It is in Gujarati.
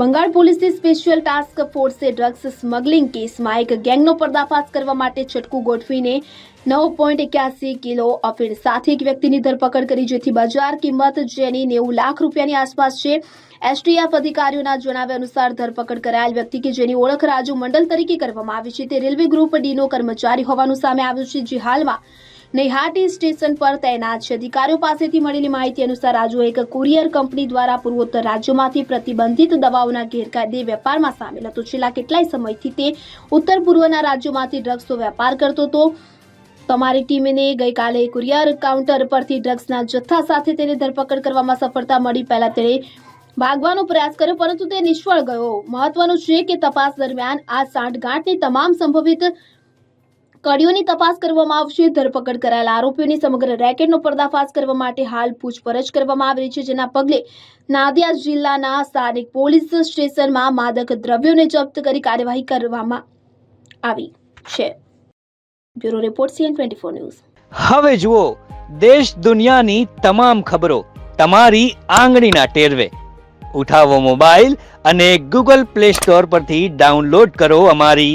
બંગાળ પોલીસની સ્પેશિયલ ટાસ્ક ફોર્સે ડ્રગ્સ સ્મગલિંગ કેસમાં એક ગેંગનો પર્દાફાશ કરવા માટે છટકું ગોઠવીને નવ પોઈન્ટ એક્યાસી કિલો અફીણ સાથે એક વ્યક્તિની ધરપકડ કરી, જેથી બજાર કિંમત જેની નેવું લાખ રૂપિયાની આસપાસ છે, એસટીએફ અધિકારીઓના જણાવ્યા અનુસાર ધરપકડ કરાયેલ વ્યક્તિ કે જેની ઓળખ રાજુ મંડલ તરીકે કરવામાં આવી છે, તે રેલવે ગ્રુપ ડીનો કર્મચારી હોવાનું સામે આવ્યું છે, જે હાલમાં નૈહાટી સ્ટેશન પર તૈનાત છે. અધિકારીઓ પાસેથી મળેલી માહિતી અનુસાર આજુ એક કુરિયર કંપની દ્વારા પૂર્વોત્તર રાજ્યોમાંથી પ્રતિબંધિત દવાઓના ગેરકાયદે વેપારમાં સામેલ હતો. છેલ્લા કેટલાય સમયથી તે ઉત્તર પૂર્વના રાજ્યોમાંથી ડ્રગ્સનો વેપાર કરતો હતો. તમારી ટીમને ગઈકાલે કુરિયર કાઉન્ટર પરથી ડ્રગ્સના જથ્થા સાથે તેની ધરપકડ કરવામાં સફળતા મળી. પહેલા તેણે ભાગવાનો પ્રયાસ કર્યો, પરંતુ તે નિષ્ફળ ગયો. મહત્વનું છે કે તપાસ દરમિયાન આ સાંઠગાંઠની તમામ સંભવિત કડીઓની તપાસ કરવામાં આવશે. ધરપકડ કરાયેલા આરોપીઓની સમગ્ર રેકેટનો પર્દાફાશ કરવા માટે હાલ પૂછપરછ કરવામાં આવી રહી છે. જેના પગલે નાદિયા જિલ્લાના સ્થાનિક પોલીસ સ્ટેશનમાં માદક દ્રવ્યોને જપ્ત કરી કાર્યવાહી કરવામાં આવી છે. Bureau report CN news. હવે જુઓ દેશ દુનિયાની તમામ ખબરો તમારી આંગળીના ટેરવે. ઉઠાવો મોબાઈલ અને ગૂગલ પ્લે સ્ટોર પરથી ડાઉનલોડ કરો અમારી